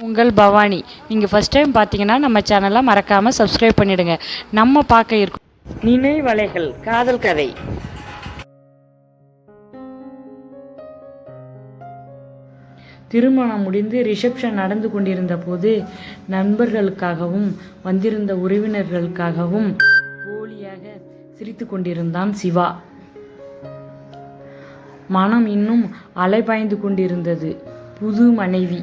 உங்கள் பவானி. நீங்கள் first time பார்த்தீங்கன்னா நம்ம சேனலை மறக்காமல் சப்ஸ்கிரைப் பண்ணிவிடுங்க நம்ம பார்க்க இருக்கும் நினைவலைகள் காதல் கதை. திருமணம் முடிந்து ரிசப்ஷன் நடந்து கொண்டிருந்த போது நண்பர்களுக்காகவும் வந்திருந்த உறவினர்களுக்காகவும் போலியாக சிரித்து கொண்டிருந்தான் சிவா. மனம் இன்னும் அலைபாய்ந்து கொண்டிருந்தது. புது மனைவி.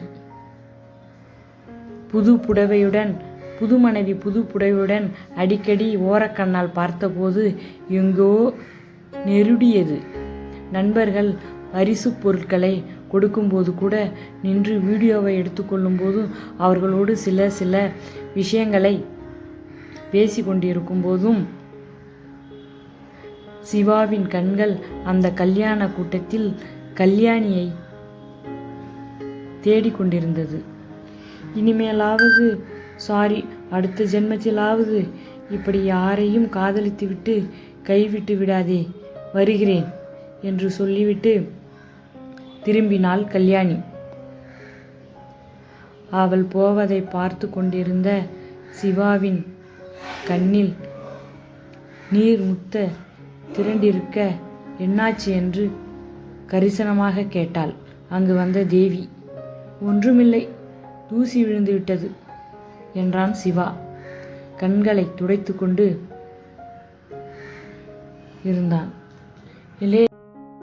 புது புடவையுடன் புது மனைவி புது புடவையுடன் அடிக்கடி ஓரக்கண்ணால் பார்த்தபோது எங்கோ நெருடியது. நண்பர்கள் பரிசு பொருட்களை கொடுக்கும்போது கூட நின்று வீடியோவை எடுத்துக்கொள்ளும் போதும் அவர்களோடு சில சில விஷயங்களை பேசி கொண்டிருக்கும் போதும் சிவாவின் கண்கள் அந்த கல்யாண கூட்டத்தில் கல்யாணியை தேடிக்கொண்டிருந்தது இனிமேலாவது சாரி அடுத்த ஜென்மத்திலாவது இப்படி யாரையும் காதலித்துவிட்டு கைவிட்டு விடாதே வருகிறேன் என்று சொல்லிவிட்டு திரும்பினாள் கல்யாணி. அவள் போவதை பார்த்து கொண்டிருந்த சிவாவின் கண்ணில் நீர் முத்த திரண்டிருக்க என்னாச்சு என்று கரிசனமாக கேட்டாள். அங்கு வந்த தேவி ஒன்றுமில்லை தூசி விழுந்து விட்டது என்றான் சிவா. கண்களை துடைத்துக்கொண்டு இருந்தான். இளைய